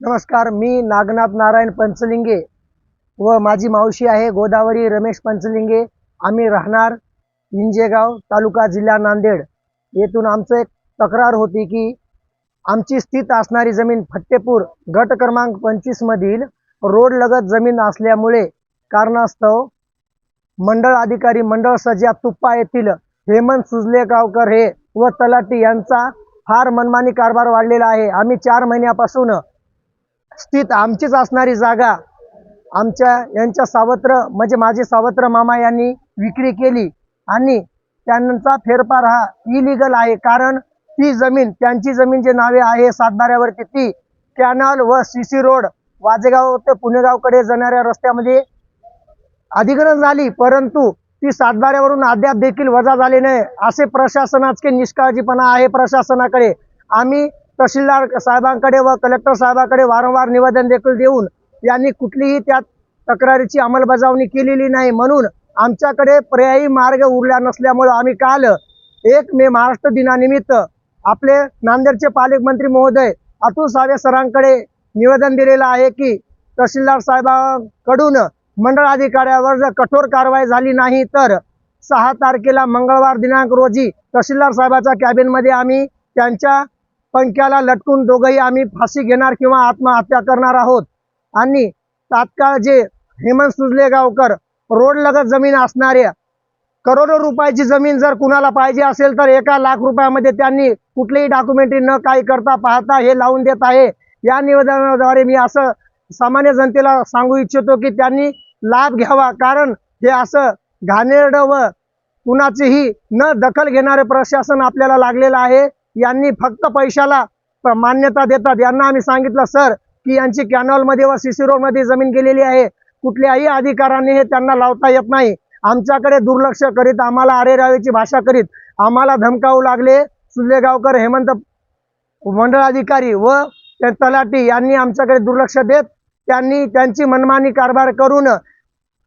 नमस्कार मी नागनाथ नारायण पंचलिंगे व माझी मावशी आहे गोदावरी रमेश पंचलिंगे. आम्ही राहणार इंजेगाव तालुका जिल्हा नांदेड. येथून आमचं एक तक्रार होती की आमची स्थित असणारी जमीन फट्टेपूर गट क्रमांक पंचवीस मधील रोड लगत जमीन असल्यामुळे कारणास्तव मंडळ अधिकारी मंडळ सज्जा तुप्पा येथील हेमंत सुजलेगावकर हे व तलाटी यांचा फार मनमानी कारभार वाढलेला आहे. आम्ही चार महिन्यापासून स्थित आमचीच असणारी जागा आमच्या यांच्या सावत्र म्हणजे माझे सावत्र मामा यांनी विक्री केली आणि त्यांचा फेरफार हा इलिगल आहे. कारण ती जमीन त्यांची जमीन जे नावे आहे सातबाऱ्यावरती ती कॅनल व सी सी रोड वाजेगाव ते पुणेगावकडे जाणाऱ्या रस्त्यामध्ये अधिग्रहण झाली. परंतु ती सातबाऱ्यावरून अद्याप देखील वजा झाली नाही. असे प्रशासनाचे निष्काळजीपणा आहे प्रशासनाकडे. आम्ही तहसीलदार साहेबांकडे व कलेक्टर साहेबांकडे वारंवार निवेदन देखील देऊन यांनी कुठलीही त्या तक्रारीची अंमलबजावणी केलेली नाही म्हणून आमच्याकडे पर्यायी मार्ग उरला नसल्यामुळं आम्ही काल एक मे महाराष्ट्र दिनानिमित्त आपले नांदेडचे पालकमंत्री महोदय अतुल सावे सरांकडे निवेदन दिलेलं आहे की तहसीलदार साहेबांकडून मंडळ अधिकाऱ्यावर जर कठोर कारवाई झाली नाही तर सहा तारखेला मंगळवार दिनांक रोजी तहसीलदार साहेबाच्या कॅबिनमध्ये आम्ही त्यांच्या पंख्याला लटकून दोघंही आम्ही फाशी घेणार किंवा आत्महत्या करणार आहोत. आणि तात्काळ जे हेमंत सुजलेगावकर रोड लगत जमीन असणाऱ्या करोडो रुपयाची जमीन जर कुणाला पाहिजे असेल तर एका लाख रुपयामध्ये त्यांनी कुठलीही डॉक्युमेंटरी न काही करता पाहता हे लावून देत आहे. या निवेदनाद्वारे मी असं सामान्य जनतेला सांगू इच्छितो की त्यांनी लाभ घ्यावा. कारण हे असं घाणेरडं व कुणाचीही न दखल घेणारे प्रशासन आपल्याला लागलेलं आहे. यांनी फक्त पैशाला मान्यता देतात. यांना आम्ही सांगितलं सर की यांची कॅनॉलमध्ये व सीसी रोडमध्ये जमीन गेलेली आहे. कुठल्याही अधिकाराने हे त्यांना लावता येत नाही. आमच्याकडे दुर्लक्ष करीत आम्हाला आरेरावीची भाषा करीत आम्हाला धमकावू लागले. सुल्लेगावकर हेमंत मंडळाधिकारी व ते यांनी आमच्याकडे दुर्लक्ष देत त्यांनी त्यांची मनमानी कारभार करून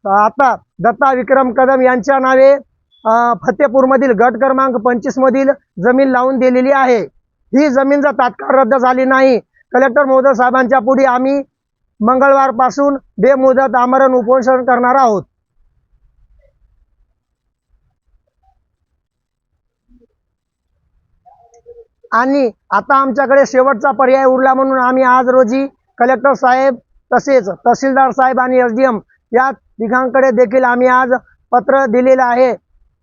आता दत्ता विक्रम कदम यांच्या नावे फतेपूरमधील गट क्रमांक पंचवीसमधील जमीन लावून दिलेली आहे. ही जमीन जर तात्काळ रद्द झाली नाही कलेक्टर महोदय साहेबांच्या पुढे आम्ही मंगळवारपासून बेमुदत आमरण उपोषण करणार आहोत. आणि आता आमच्याकडे शेवटचा पर्याय उरला म्हणून आम्ही आज रोजी कलेक्टर साहेब तसेच तहसीलदार साहेब आणि एस डी एम या तिघांकडे देखील आम्ही आज पत्र दिलेलं आहे.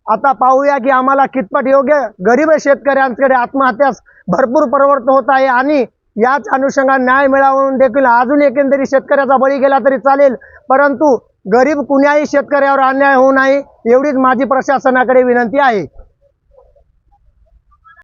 आता पाहूया की आम्हाला कितपत योग्य गरीब शेतकऱ्यांकडे आत्महत्यास भरपूर प्रवृत्त होत आहे आणि याच अनुषंगाने न्याय मिळावून देखील अजून एकंदरीत शेतकऱ्याचा बळी गेला तरी चालेल. परंतु गरीब कुण्याही शेतकऱ्यावर अन्याय होऊ नये एवढीच माझी प्रशासनाकडे विनंती आहे.